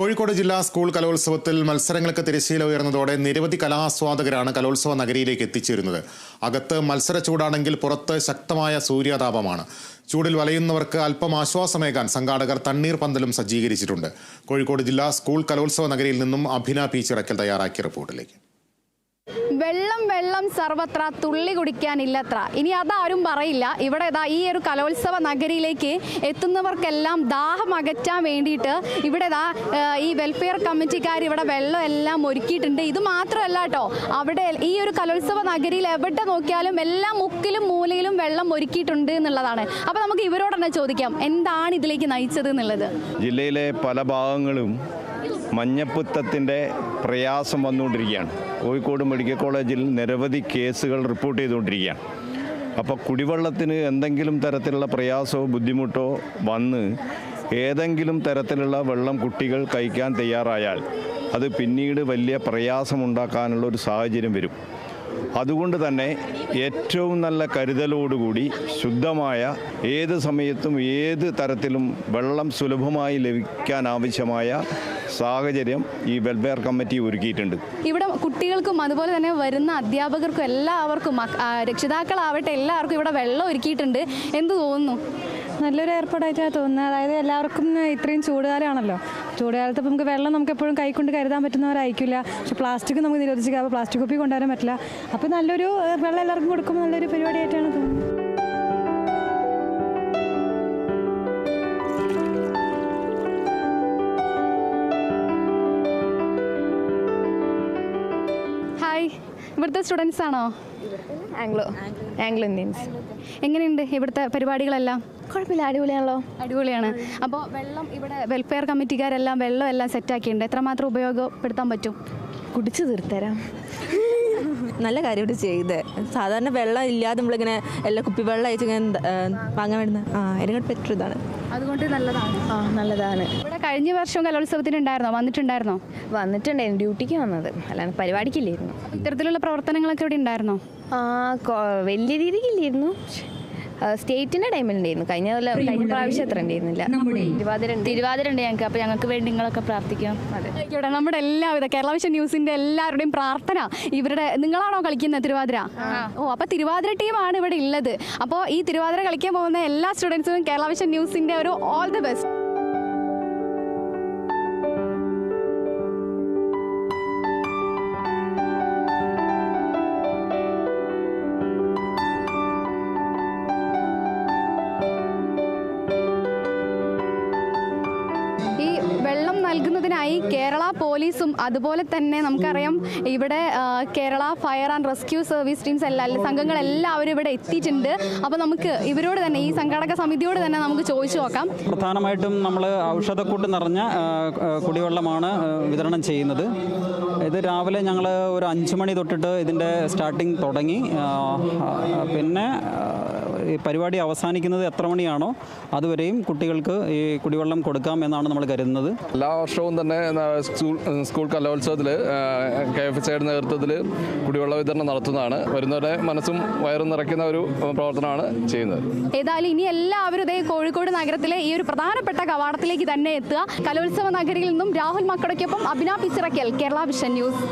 കോഴിക്കോട് ജില്ലാ സ്കൂൾ കലോത്സവത്തിൽ മത്സരങ്ങൾക്ക് തിരശ്ശീല ഉയർന്നതോടെ നിരവധി കലാസ്വാദകരാണ് കലോത്സവ നഗരിയിലേക്ക് എത്തിച്ചേരുന്നത്. അകത്ത് മത്സര ചൂടാണെങ്കിൽ പുറത്ത് ശക്തമായ സൂര്യാതാപമാണ്. ചൂടിൽ വലയുന്നവർക്ക് അല്പം ആശ്വാസമേകാൻ സംഘാടകർ തണ്ണീർ പന്തലും സജ്ജീകരിച്ചിട്ടുണ്ട്. കോഴിക്കോട് ജില്ലാ സ്കൂൾ കലോത്സവ നഗരിയിൽ നിന്നും അഭിന പി ചിറക്കൽ തയ്യാറാക്കിയ റിപ്പോർട്ടിലേക്ക്. വെള്ളം സർവത്ര തുള്ളി കുടിക്കാനില്ലത്ര. ഇനി അതാരും പറയില്ല. ഇവിടെ ഇതാ ഈ ഒരു കലോത്സവ നഗരിയിലേക്ക് എത്തുന്നവർക്കെല്ലാം ദാഹം അകറ്റാൻ വേണ്ടിയിട്ട് ഇവിടെ ഇതാ ഈ വെൽഫെയർ കമ്മിറ്റിക്കാർ ഇവിടെ വെള്ളം എല്ലാം ഒരുക്കിയിട്ടുണ്ട്. ഇത് മാത്രമല്ല കേട്ടോ അവിടെ ഈ ഒരു കലോത്സവ നഗരിയിൽ എവിടെ നോക്കിയാലും എല്ലാ മുക്കിലും മൂലയിലും വെള്ളം ഒരുക്കിയിട്ടുണ്ട് എന്നുള്ളതാണ്. അപ്പോൾ നമുക്ക് ഇവരോട് തന്നെ ചോദിക്കാം എന്താണ് ഇതിലേക്ക് നയിച്ചത് എന്നുള്ളത്? ജില്ലയിലെ പല ഭാഗങ്ങളും മഞ്ഞപ്പിത്തത്തിന്റെ പ്രയാസം വന്നുകൊണ്ടിരിക്കുകയാണ്. കോഴിക്കോട് മെഡിക്കൽ കോളേജിൽ നിരവധി കേസുകൾ റിപ്പോർട്ട് ചെയ്തുകൊണ്ടിരിക്കുകയാണ്. അപ്പോൾ കുടിവെള്ളത്തിന് എന്തെങ്കിലും തരത്തിലുള്ള പ്രയാസമോ ബുദ്ധിമുട്ടോ വന്ന് ഏതെങ്കിലും തരത്തിലുള്ള വെള്ളം കുട്ടികൾ കഴിക്കാൻ തയ്യാറായാൽ അത് പിന്നീട് വലിയ പ്രയാസമുണ്ടാക്കാനുള്ള ഒരു സാഹചര്യം വരും. അതുകൊണ്ട് തന്നെ ഏറ്റവും നല്ല കരുതലോടുകൂടി ശുദ്ധമായ ഏത് സമയത്തും ഏത് തരത്തിലും വെള്ളം സുലഭമായി ലഭിക്കാൻ ആവശ്യമായ സാഹചര്യം ഈ വെൽഫെയർ കമ്മിറ്റി ഒരുക്കിയിട്ടുണ്ട്. ഇവിടെ കുട്ടികൾക്കും അതുപോലെ തന്നെ വരുന്ന അധ്യാപകർക്കും എല്ലാവർക്കും രക്ഷിതാക്കളാവട്ടെ എല്ലാവർക്കും ഇവിടെ വെള്ളം ഒരുക്കിയിട്ടുണ്ട്. എന്ത് തോന്നുന്നു? നല്ലൊരു ഏർപ്പാടായിട്ടാണ് തോന്നുന്നത്. അതായത് എല്ലാവർക്കും ഇത്രയും ചൂടുകാലമാണല്ലോ. ചൂടുകാലത്ത് നമുക്ക് വെള്ളം നമുക്ക് എപ്പോഴും കൈക്കൊണ്ട് കരുതാൻ പറ്റുന്നവരായിരിക്കില്ല. പക്ഷെ പ്ലാസ്റ്റിക് നമുക്ക് നിരോധിച്ചിരിക്കുക അപ്പോൾ പ്ലാസ്റ്റിക് കുപ്പി കൊണ്ടുവരാൻ പറ്റില്ല. അപ്പോൾ നല്ലൊരു വെള്ളം എല്ലാവർക്കും കൊടുക്കുമ്പോൾ നല്ലൊരു പരിപാടിയായിട്ടാണ് തോന്നുന്നത്. ഹായ് ഇവിടുത്തെ സ്റ്റുഡൻസ് ആണോ? ആംഗ്ലോ ആംഗ്ലോ ഇന്ത്യൻസ് എങ്ങനെയുണ്ട് ഇവിടുത്തെ പരിപാടികളെല്ലാം? കുഴപ്പമില്ല അടിപൊളിയാണല്ലോ. അടിപൊളിയാണ്. അപ്പോൾ വെള്ളം ഇവിടെ വെൽഫെയർ കമ്മിറ്റിക്കാരെല്ലാം വെള്ളം എല്ലാം സെറ്റാക്കിയിട്ടുണ്ട് എത്രമാത്രം ഉപയോഗപ്പെടുത്താൻ പറ്റും? കുടിച്ചു തീർത്തരാം. നല്ല കാര്യം ഇവിടെ ചെയ്ത്. സാധാരണ വെള്ളം ഇല്ലാതെ നമ്മളിങ്ങനെ എല്ലാ കുപ്പി വെള്ളം അയച്ച് ഇങ്ങനെ വാങ്ങാൻ വേണ്ടുന്ന ആ അതിനെക്കാട്ട് ബെറ്റർ ഇതാണ്. അതുകൊണ്ട് നല്ലതാണ്. ആ നല്ലതാണ്. ഇവിടെ കഴിഞ്ഞ വർഷം കലോത്സവത്തിന് ഉണ്ടായിരുന്നോ? വന്നിട്ടുണ്ടായിരുന്നോ? വന്നിട്ടുണ്ടായിരുന്നു ഡ്യൂട്ടിക്ക് വന്നത്. അല്ലാണ്ട് പരിപാടിക്കില്ലായിരുന്നു. ഇത്തരത്തിലുള്ള പ്രവർത്തനങ്ങളൊക്കെ ഇവിടെ ഉണ്ടായിരുന്നോ? വലിയ രീതിക്കില്ലായിരുന്നു. സ്റ്റേറ്റിന്റെ ടൈമിലുണ്ടായിരുന്നു കഴിഞ്ഞ കൊല്ലം കഴിഞ്ഞ പ്രാവശ്യം അത്ര ഉണ്ടായിരുന്നില്ല. തിരുവാതിര ഉണ്ട് തിരുവാതിര ഉണ്ട് ഞങ്ങൾക്ക് അപ്പൊ ഞങ്ങൾക്ക് വേണ്ടി നിങ്ങളൊക്കെ പ്രാർത്ഥിക്കാം. അതെ. നമ്മുടെ എല്ലാവിധ കേരള വിഷൻ ന്യൂസിന്റെ എല്ലാവരുടെയും പ്രാർത്ഥന. ഇവരുടെ നിങ്ങളാണോ കളിക്കുന്നത് തിരുവാതിര? ഓ അപ്പൊ തിരുവാതിര ടീമാണ് ഇവിടെ ഉള്ളത്. അപ്പോൾ ഈ തിരുവാതിര കളിക്കാൻ പോകുന്ന എല്ലാ സ്റ്റുഡൻസിനും കേരള വിഷൻ ന്യൂസിന്റെ ഒരു ഓൾ ദി ബെസ്റ്റ് വെള്ളം നൽകുന്നതിനായി കേരള പോലീസും അതുപോലെ തന്നെ നമുക്കറിയാം ഇവിടെ Kerala fire and rescue service teams എല്ലാ സംഘങ്ങൾ എല്ലാവരും ഇവിടെ എത്തിയിട്ടുണ്ട്. അപ്പോൾ നമുക്ക് ഇവരോട് തന്നെ ഈ സംഘാടക സമിതിയോട് തന്നെ നമുക്ക് ചോദിച്ചു നോക്കാം. പ്രധാനമായിട്ടും നമ്മൾ ഔഷധക്കൂട്ട് നിറഞ്ഞ കുടിവെള്ളമാണ് വിതരണം ചെയ്യുന്നത്. ഇത് രാവിലെ ഞങ്ങൾ ഒരു അഞ്ച് മണി തൊട്ടിട്ട് ഇതിന്റെ സ്റ്റാർട്ടിങ് തുടങ്ങി. പിന്നെ പരിപാടി അവസാനിക്കുന്നത് എത്ര മണിയാണോ അതുവരെയും കുട്ടികൾക്ക് ഈ കുടിവെള്ളം കൊടുക്കാം എന്നാണ് നമ്മൾ കരുതുന്നത്. എല്ലാ വർഷവും തന്നെ സ്കൂൾ സ്കൂൾ കലോത്സവത്തിൽ കെ എഫ് സിയുടെ നേതൃത്വത്തിൽ കുടിവെള്ള വിതരണം നടത്തുന്നതാണ്. വരുന്നവരുടെ മനസ്സും വയറും നിറയ്ക്കുന്ന ഒരു പ്രവർത്തനമാണ് ചെയ്യുന്നത്. ഏതായാലും ഇനി എല്ലാവരും ഇതേ കോഴിക്കോട് നഗരത്തിലെ ഈ ഒരു പ്രധാനപ്പെട്ട കവാടത്തിലേക്ക് തന്നെ എത്തുക. കലോത്സവ നഗരിയിൽ നിന്നും രാഹുൽ മക്കടയ്ക്കൊപ്പം അഭിന പിച്ചിറക്കൽ കേരള വിഷൻ ന്യൂസ്.